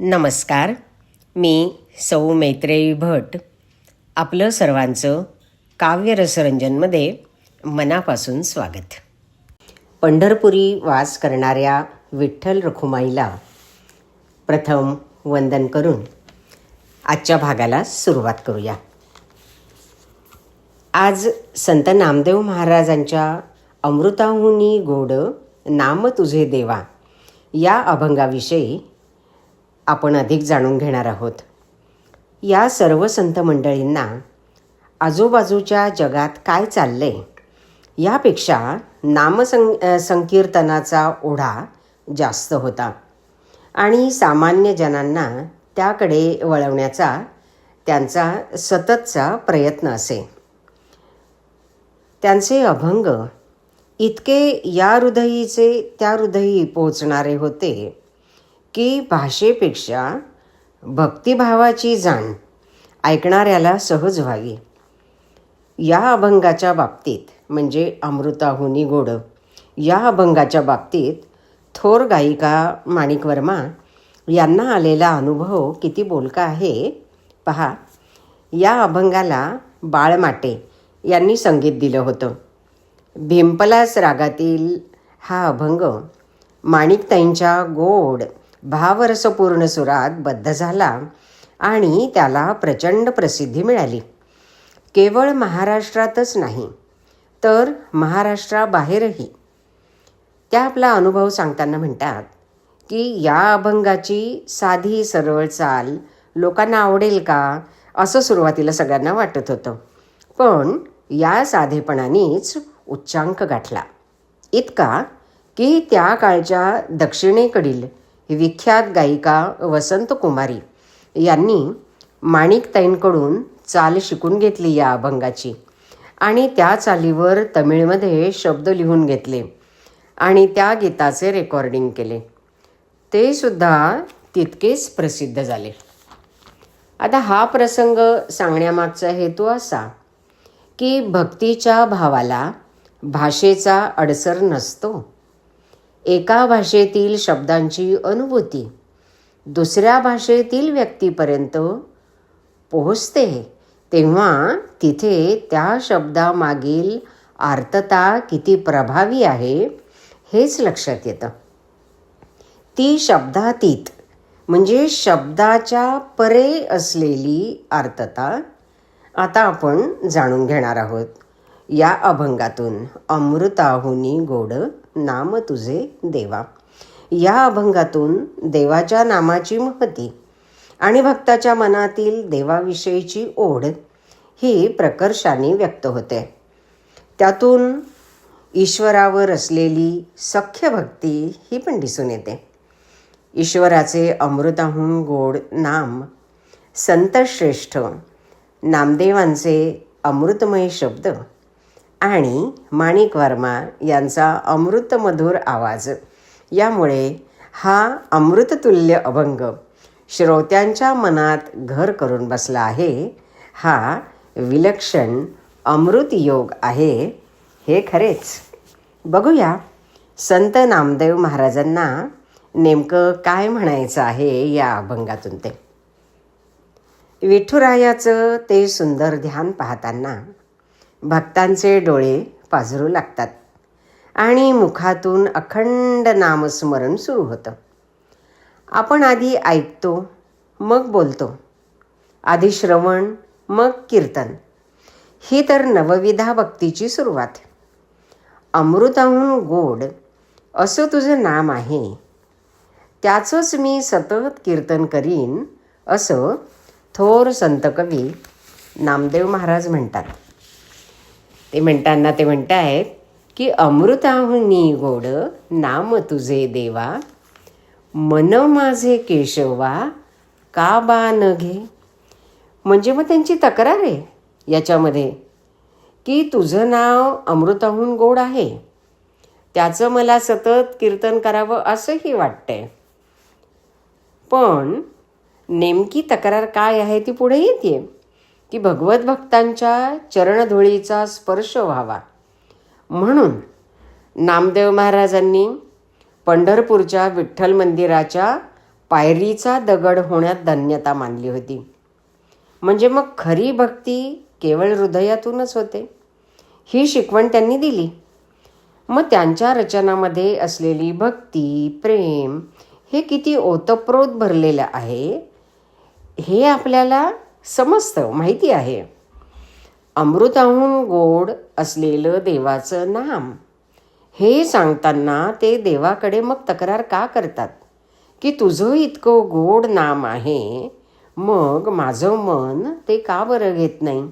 नमस्कार मी सौ मैत्रेयी भट. आपलं सर्वांचं काव्यरसरंजनमध्ये मनापासून स्वागत. पंढरपुरी वास करणाऱ्या विठ्ठल रखुमाईला प्रथम वंदन करून आजच्या भागाला सुरुवात करूया. आज संत नामदेव महाराजांच्या अमृताहुनी गोड नाम तुझे देवा या अभंगाविषयी आपण अधिक जाणून घेणार आहोत. या सर्व संत मंडळींना आजूबाजूच्या जगात काय चाललंय यापेक्षा नामसं संकीर्तनाचा ओढा जास्त होता. आणि सामान्य जनांना त्याकडे वळवण्याचा त्यांचा सततचा प्रयत्न असे. त्यांचे अभंग इतके या हृदयीचे त्या हृदयी पोचणारे होते की भाषेपेक्षा भक्तिभावाची जाण ऐकणाऱ्याला सहज व्हावी. या अभंगाच्या बाबतीत म्हणजे अमृताहुनी गोड या अभंगाच्या बाबतीत थोर गायिका माणिक वर्मा यांना आलेला अनुभव किती बोलका आहे पहा. या अभंगाला बाळमाटे यांनी संगीत दिलं होतं. भिंपलास रागातील हा अभंग माणिकताईंच्या गोड भावरसपूर्ण सुरात बद्ध झाला आणि त्याला प्रचंड प्रसिद्धी मिळाली. केवळ महाराष्ट्रातच नाही तर महाराष्ट्राबाहेरही. त्या आपला अनुभव सांगताना म्हणतात की या अभंगाची साधी सरळ चाल लोकांना आवडेल का? असं सुरुवातीला सगळ्यांना वाटत होतं. पण या साधेपणानेच उच्चांक गाठला. इतका की त्या काळच्या दक्षिणेकडील विख्यात गायिका वसंत कुमारी यांनी माणिकताईंकडून चाल शिकून घेतली या अभंगाची. आणि त्या चालीवर तमिळमध्ये शब्द लिहून घेतले आणि त्या गीताचे रेकॉर्डिंग केले. ते सुद्धा तितकेच प्रसिद्ध झाले. आता हा प्रसंग सांगण्यामागचा हेतू असा की भक्तीच्या भावाला भाषेचा अडसर नसतो. एका भाषेतील शब्दांची अनुभूती. दुसऱ्या भाषेतील व्यक्तीपर्यंत पोहोचते तेव्हा तिथे त्या शब्दामागील आर्तता किती प्रभावी आहे हेच लक्षात येतं. ती शब्दातीत म्हणजे शब्दाच्या परे असलेली आर्तता आता आपण जाणून घेणार आहोत. या अभंगातून अमृताहुनी गोड नाम तुझे देवा. या अभंगातून देवाच्या नामाची महती आणि भक्ताच्या मनातील देवाविषयीची ओढ ही प्रकर्षाने व्यक्त होते. त्यातून ईश्वरावर असलेली सख्य भक्ती ही पण दिसून येते. ईश्वराचे अमृताहून गोड नाम संतश्रेष्ठ नामदेवांचे अमृतमय शब्द आणि माणिक वर्मा यांचा अमृतमधुर आवाज. यामुळे हा अमृततुल्य अभंग श्रोत्यांच्या मनात घर करून बसला आहे. हा विलक्षण अमृत योग आहे. हे खरेच. बघूया. संत नामदेव महाराजांना नेमकं काय म्हणायचं आहे या अभंगातून ते. विठुरायाचं ते सुंदर ध्यान पाहताना भक्तांचे डोळे पाझरू लागतात आणि मुखातून अखंड नामस्मरण सुरू होतं. आपण आधी ऐकतो मग बोलतो. आधी श्रवण मग कीर्तन. ही तर नवविधा भक्तीची सुरुवात. अमृताहून गोड असं तुझं नाम आहे. त्याचंच मी सतत कीर्तन करीन असं थोर संतकवी नामदेव महाराज म्हणतात. ते म्हणताना ते म्हणतायत की अमृताहुनी गोड नाम तुझे देवा मन माझे केशवा का बा न घे? म्हणजे मग त्यांची तक्रार आहे याच्यामध्ये की तुझं नाव अमृताहून गोड आहे. त्याचं मला सतत कीर्तन करावं असंही वाटतंय. पण नेमकी तक्रार काय आहे ती पुढे येते की भगवत भक्तांच्या चरणधुळीचा स्पर्श व्हावा. म्हणून नामदेव महाराजांनी पंढरपूरच्या विठ्ठल मंदिराच्या पायरीचा दगड होण्यात धन्यता मानली होती. म्हणजे मग खरी भक्ती केवळ हृदयातूनच होते. ही शिकवण त्यांनी दिली. मग त्यांच्या रचनामध्ये असलेली भक्ती प्रेम हे किती ओतप्रोत भरलेलं आहे हे आपल्याला समजतं माहिती आहे. अमृताहून गोड असलेलं देवाचं नाम. हे सांगताना ते देवाकडे मग तक्रार का करतात? की तुझं इतकं गोड नाम आहे मग माझं मन ते का बरं घेत नाही?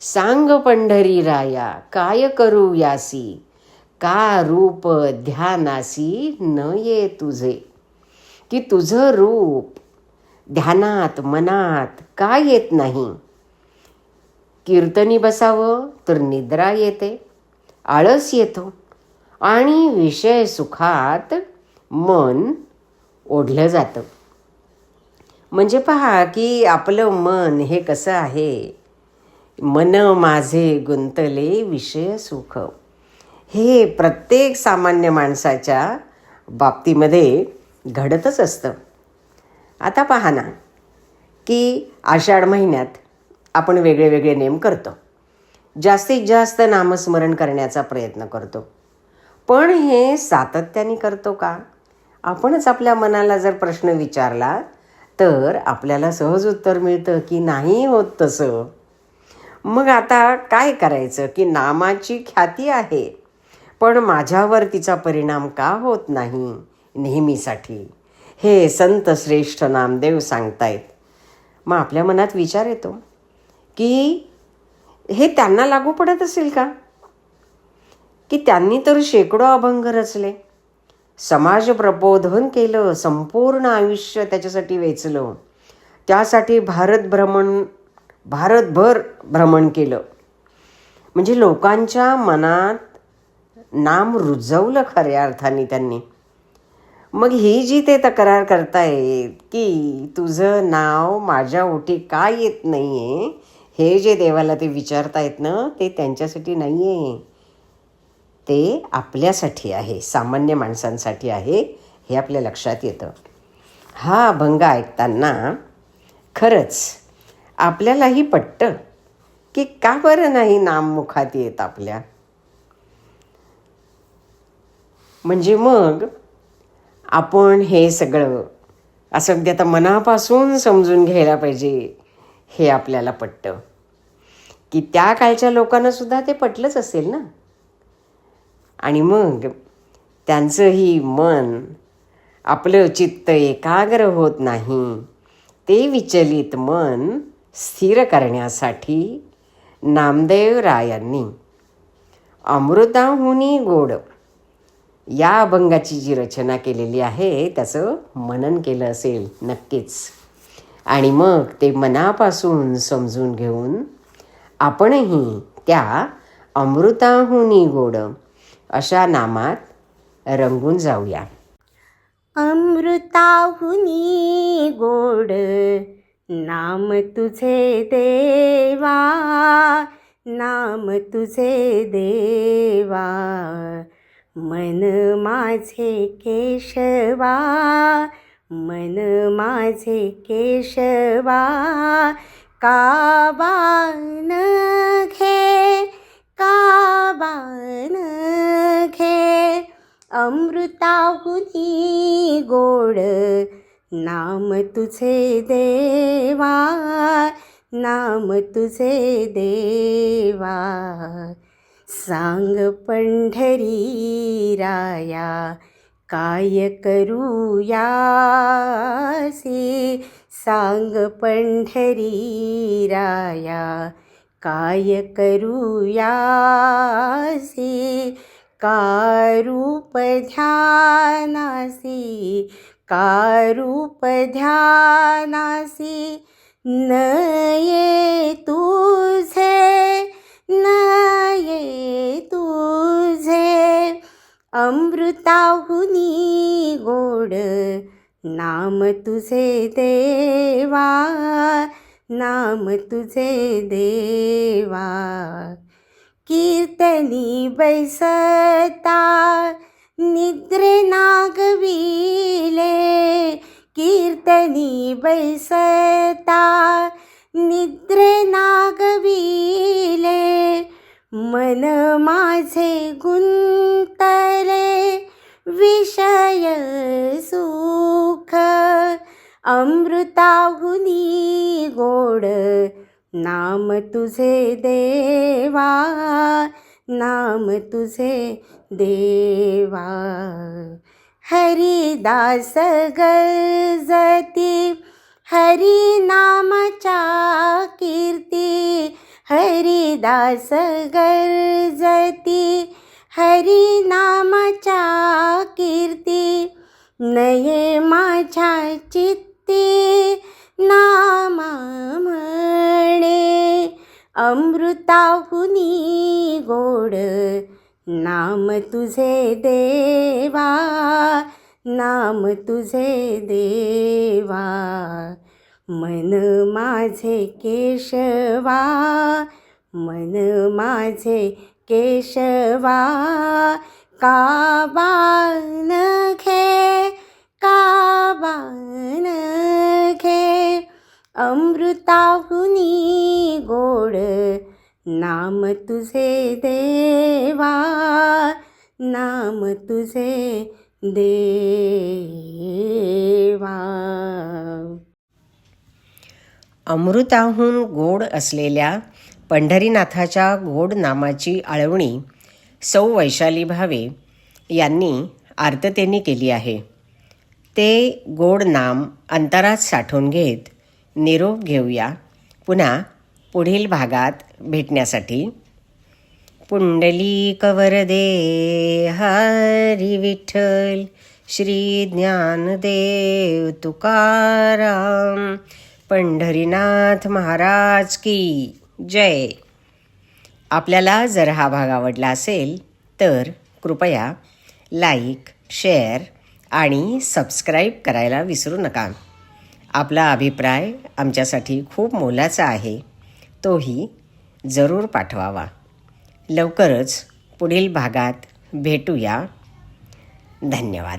सांग पंढरी राया काय करू यासी? का रूप ध्यानासी न ये तुझे? की तुझं रूप ध्यानात मनात का येत नाही. कीर्तनी बसावं तर निद्रा येते आळस येतो आणि विषय सुखात मन ओढलं जातं. म्हणजे पहा की आपलं मन हे कसं आहे? मन माझे गुंतले विषय सुख. हे प्रत्येक सामान्य माणसाच्या बाबतीमध्ये घडतच असतं. आता पहा ना की आषाढ महिन्यात आपण वेगळे वेगळे नेम करतो. जास्तीत जास्त नामस्मरण करण्याचा प्रयत्न करतो. पण हे सातत्याने करतो का? आपणच आपल्या मनाला जर प्रश्न विचारला तर आपल्याला सहज उत्तर मिळतं की नाही होत तसं. मग आता काय करायचं की नामाची ख्याती आहे पण माझ्यावर तिचा परिणाम का होत नाही नेहमीसाठी? हे संत श्रेष्ठ नामदेव सांगतायत. मग आपल्या मनात विचार येतो की हे त्यांना लागू पडत असेल का? की त्यांनी तर शेकडो अभंग रचले. समाज प्रबोधन केलं संपूर्ण आयुष्य त्याच्यासाठी वेचलं. त्यासाठी भारत भ्रमण भारतभर भ्रमण केलं. म्हणजे लोकांच्या मनात नाम रुजवलं खऱ्या अर्थाने त्यांनी. मग ही जी ते तक्रार करतायत की तुझं नाव माझ्या ओठी का येत नाही आहे हे जे देवाला ते विचारतायत ना ते त्यांच्यासाठी नाही आहे ते आपल्यासाठी आहे सामान्य माणसांसाठी आहे हे आपल्या लक्षात येतं. हा अभंग ऐकताना खरंच आपल्यालाही पटतं की का बरं नाही नाम मुखात येत आपल्या? म्हणजे मग आपण हे सगळं असं अगदी आता मनापासून समजून घ्यायला पाहिजे हे आपल्याला पटतं. की त्या काळच्या लोकांनासुद्धा ते पटलंच असेल ना? आणि मग त्यांचंही मन आपलं चित्त एकाग्र होत नाही ते विचलित मन स्थिर करण्यासाठी नामदेव रायांनी अमृताहुनी गोड या अभंगाची जी रचना केलेली आहे त्याचं मनन केलं असेल नक्कीच. आणि मग ते मनापासून समजून घेऊन आपणही त्या अमृताहुनी गोड अशा नामात रंगून जाऊया. अमृताहुनी गोड नाम तुझे देवा नाम तुझे देवा. मन माझे केशवा मन माझे केशवा काबान घे काबान घे. अमृताहुनी गोड नाम तुझे देवा नाम तुझे देवा. सांग पंढरी राया काय करूयासी सांग पंढरी राया काय करू कारूप ध्यानासी कारूप ध्यानासी न ये तुझे न ये तुझे. अमृताहुनी गोड नाम तुझे देवा. नाम तुझे देवा. कीर्तनी बैसता निद्रे नागविले. कीर्तनी बैसता निद्रे नागविले मन माझे गुंतले विषय सुख अमृताहुनी गोड नाम तुझे देवा नाम तुझे देवा. हरिदास गजती हरिना हरिदास गरजती हरिनामाच्या कीर्ती नये माझ्या चित्ती नामा म्हणे अमृताहुनी गोड नाम तुझे देवा नाम तुझे देवा. मन माझे केशवा मन माझे केशवा काबान घे काबान घे? अमृताहुनी गोड नाम तुझे देवा नाम तुझे देवा. अमृताहून गोड असलेल्या पंढरीनाथाच्या गोड नामाची आळवणी सौ वैशाली भावे यांनी आर्ततेने केली आहे. ते गोड नाम अंतरात साठवून घेत निरोप घेऊया. पुन्हा पुढील भागात भेटण्यासाठी. पुंडली कवरदे हरी विठ्ठल श्री ज्ञानदेव तुकाराम पंढरीनाथ महाराज की जय. आपल्याला जर हा भाग आवडला असेल तर कृपया लाईक शेअर आणि सबस्क्राईब करायला विसरू नका. आपला अभिप्राय आमच्यासाठी खूप मोलाचा आहे. तोही जरूर पाठवावा. लवकरच पुढील भागात भेटूया. धन्यवाद.